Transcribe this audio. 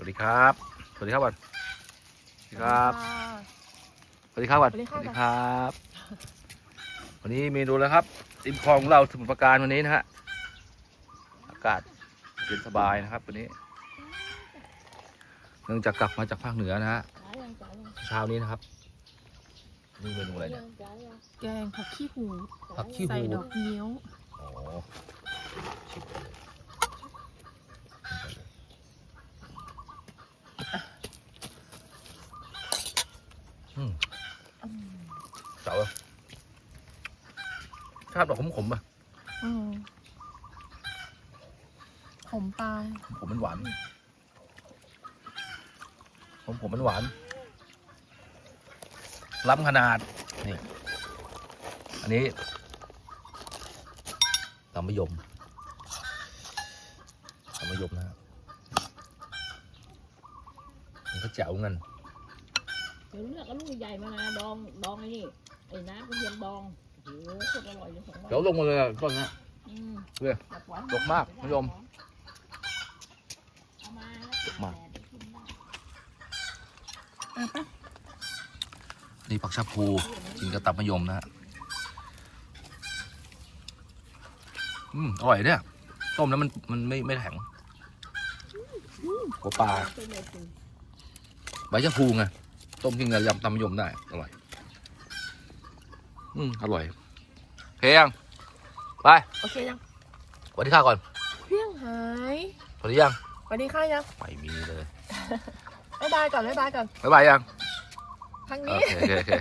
วัสดีครับ สวัสดีครับก่อนสวัสดีครับ สวัสดีครับก่อนสวัสดีสค่ะวัสดีครับ วันนี้เมนูแล้วครับริมคลองของเราสมุทรปราการวันนี้นะฮะ อากาศเย็นสบายนะครับ วันนี้ เนื่องจากกลับมาจากภาคเหนือนะฮะ เช้านี้นะครับ นี่เมนูอะไรเนี่ย แกงผักขี้หูผักขี้ใส่หูดอกเงี้ยว อ๋อชิมเลยอืม เจ๋วอะชาติแบบขมๆอะอืมขมปลายผมมันหวานผมผมมันหวาน ล้ำขนาด นี่ อันนี้ลำมะยมลำมะยมนะฮะมันก็แจ๋วเงิน เดี๋ยวเลือกเอาลูกใหญ่มานะดองดองไอ้นี่ไอ้น้ำกระเทียมดองโอ้โหโคตรอร่อยเลยของเดี๋ยวลงมาเลยอะต้นนะ อืมเว้ยแบบหวานดกมากคุณผู้ชมเอามาดกมากแล้วกินได้อะปะนี่ผักชะพูกินกับตับมะยมนะฮะอืมอร่อยเนี่ยต้มแล้วมันมันไม่ไม่แข็งหัวปลาเป็นเลยสิใบชะพูไง ต้มกินกับยำตำมะยมได้ อร่อย อืมอร่อยเพยงไปโอเคยังสวัสดีค่ะก่อนเพี้ยงหายสวัสดียังสวัสดีค่ะยังไม่มีเลยบ๊ายบายก่อนบ๊ายบายก่อนบ๊ายบายยังครั้งโอนี้เคโอเคโอเค